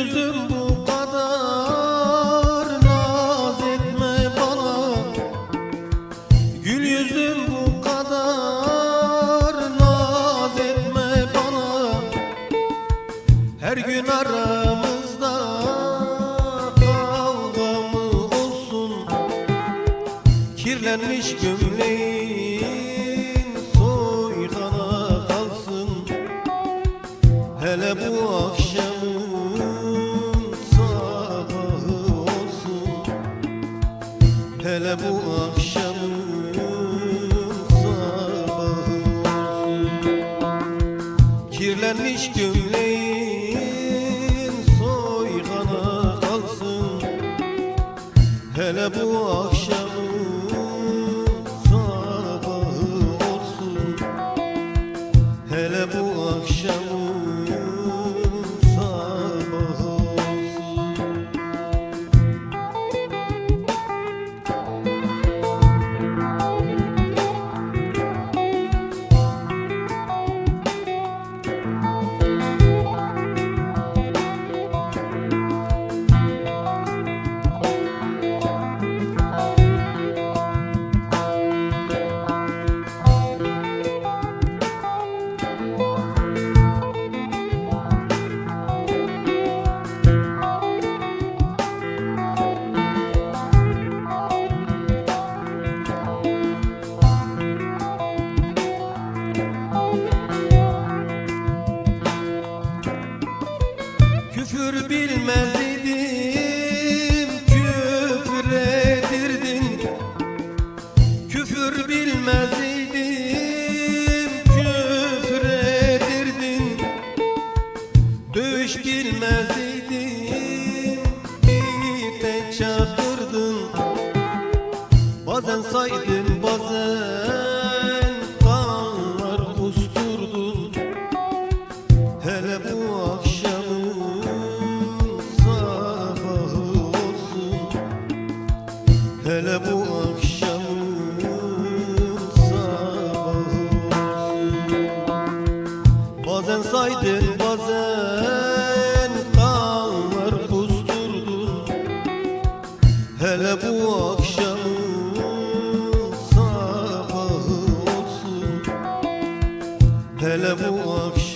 yüzüm bu kadar Naz etme bana. Gül yüzüm bu kadar Naz etme bana. Her gün aramızda Kavgamı olsun? Kirlenmiş gömleğin Soydana kalsın. Hele bu akşamı Hele bu akşamın sabahı olsun Kirlenmiş gömleğin soygana kalsın. Hele bu akşamın Dövüş bilmez idim, tek çarptırdın Bazen saydın, bazen kanlar kusturdun Hele bu akşamın sabahı olsun. Hele bu bu akşamın